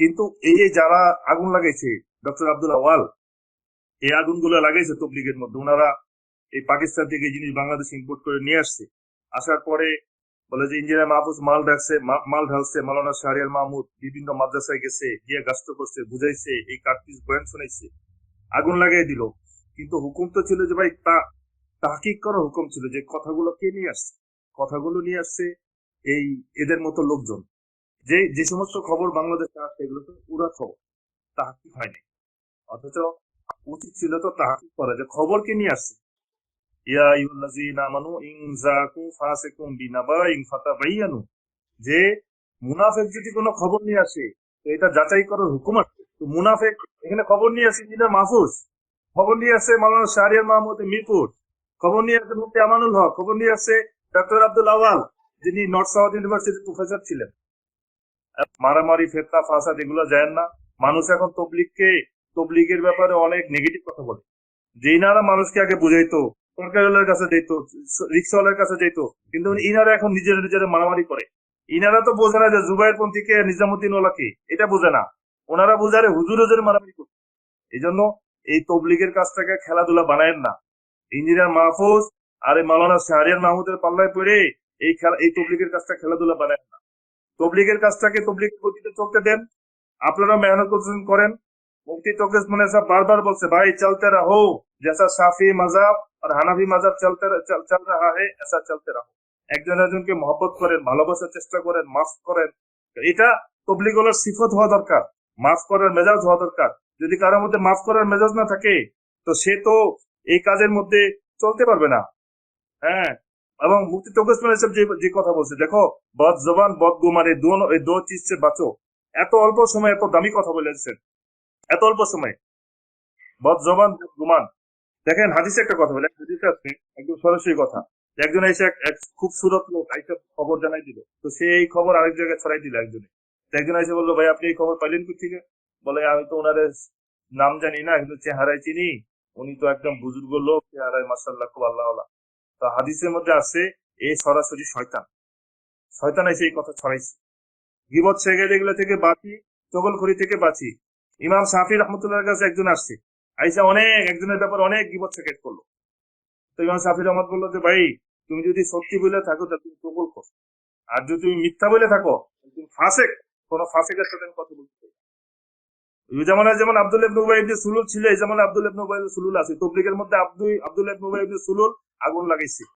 কিন্তু এই যে যারা আগুন লাগাইছে, ডক্টর আব্দুল আওয়াল, এই আগুনগুলো লাগাইছে তবলিগের মধ্যে। ওনারা এই পাকিস্তান থেকে জিনিস বাংলাদেশে ইম্পোর্ট করে নিয়ে আসছে। আসার পরে বলে যে, ইঞ্জিনিয়ার মাহফুজ মাল ঢাকছে, মা- মাল ঢালছে মালানা শাহরিয়ার মাহমুদ বিভিন্ন মাদ্রাসায় গেছে, গিয়ে গাস্ত করছে, বুঝাইছে, এই কার্তিস বয়ান শোনাইছে। আগুন লাগাই দিল। কিন্তু হুকুম তো ছিল যে, ভাই, তা, তাহকিক করার হুকুম ছিল যে, কথাগুলো কে নিয়ে আসছে? কথাগুলো নিয়ে আসছে এই এদের মতো লোকজন। যে যে সমস্ত খবর বাংলাদেশে আসছে, এগুলো তো পুরা খবর। তাহাকিক হয়নি। অথচ উচিত ছিল তো তাহাকিক করা যে খবর কে নিয়ে আসছে। ইয়া আইয়ুহাল্লাযীনা আমানু ইন জাকুম ফাসিকুম বিনাবাইন ফাতাবায়ানু যে মুনাফিক যদি কোনো খবর নিয়ে আসে, তো এটা যাচাই করার হুকুম আছে। তো মুনাফিক এখানে খবর নিয়ে আসে ইঞ্জিনিয়ার মাহফুজ। খবর নিয়ে আসে মাওলানা শাহরিয়ার মাহমুদ মিরপুর। খবর নিয়ে আসে মুফতি আমানুল হক। খবর নিয়ে আসে ডক্টর আব্দুল আওয়াল, যিনি নর্থ সাউথ ইউনিভার্সিটির প্রফেসর ছিলেন। মারামারি, ফেতনা, ফাসাদ এগুলো যায় না। মানুষ এখন তবলিগকে, তবলিগের ব্যাপারে অনেক নেগেটিভ কথা বলে। যে ইনারা মানুষকে আগে বুঝাইতো, সরকারের কাছে যেত রিক্সাওয়ালার কাছে যেত কিন্তু ইনারা এখন নিজেরা নিজেরা মারামারি করে। ইনারা তো বোঝে না যে জুবাইর পন্থীকে নিজামুদ্দিন ওলাকে এটা বোঝে না। ওনারা বোঝারে হুজুর হুজুর মারামারি করছে। এই জন্য এই তবলিগের কাজটাকে খেলাধুলা বানায়েন না। ইঞ্জিনিয়ার মাহফুজ, আর এই মালানা শাহরিয়ার মাহমুদের পাল্লায় পড়ে এই খেলা, এই তবলিগের কাজটা খেলাধুলা বানায়েন না। তবলিগের কাজটাকে তবলিগ গতিতে চলতে দেন। আপনারা মেহনত করছেন, করেন। মুক্তি তকরিস মনে সাহেব বারবার বলছে, ভাই, চলতে রাহো। জেসা সাফি মাজাব আর হানাফি মাজাব চলতে চল রাহা হে এসা চলতে রাহো। একজন একজনকে মহব্বত করেন, ভালোবাসার চেষ্টা করেন, মাফ করেন। এটা তবলিগলের সিফত হওয়া দরকার, মাফ করার মেজাজ হওয়া দরকার। যদি কারোর মধ্যে মাফ করার মেজাজ না থাকে, তো সে তো এই কাজের মধ্যে চলতে পারবে না। হ্যাঁ এবং মুক্তি তকেশ মানে যে যে কথা বলছে, দেখো, বদ জবান, বদ গুমান এই দো এই দো চিজ সে বাঁচো। এত অল্প সময় এত দামি কথা বলেছেন এত অল্প সময়। বদ জবান, বদ গুমান। দেখেন, হাদিসে একটা কথা বলে, হাদিসে আছে, একদম সরাসরি কথা। একজন এসে খুব সুরত লোক আইসা খবর জানাই দিল। তো সে এই খবর আরেক জায়গায় ছড়াই দিল একজনে। একজন এসে বলল, ভাই, আপনি এই খবর পাইলেন থেকে বলে, আমি তো ওনার নাম জানি না, কিন্তু চেহারায় চিনি। উনি তো একদম বুজুর্গ লোক, চেহারায় মাসাল্লাহ খুব আল্লাহ তো হাদিসের মধ্যে আছে এই সরাসরি শয়তান। শয়তান এসে এই কথা ছড়াইছে। গিবত সেগেল এগুলো থেকে বাঁচি চগলখড়ি থেকে বাঁচি। ইমাম শাফি রহমতুল্লাহর কাছে একজন আসছে। আইসা অনেক, একজনের ব্যাপারে অনেক গিবত সেকেট করল। তো ইমাম শাফি রহমত বলল যে, ভাই, তুমি যদি সত্যি বলে থাকো, তাহলে তুমি কবুল করো। আর যদি তুমি মিথ্যা বলে থাকো তুমি ফাসেক, কোনো ফাসেকের সাথে আমি কথা। ওই জামানায় যেমন আব্দুল ইবনে উবাই ইবনে সুলুল ছিল, এই জামানায় আব্দুল ইবনে উবাই ইবনে সুলুল আছে। তবলিগের মধ্যে আব্দুল আব্দুল ইবনে উবাই ইবনে সুলুল আগুন লাগাইছে।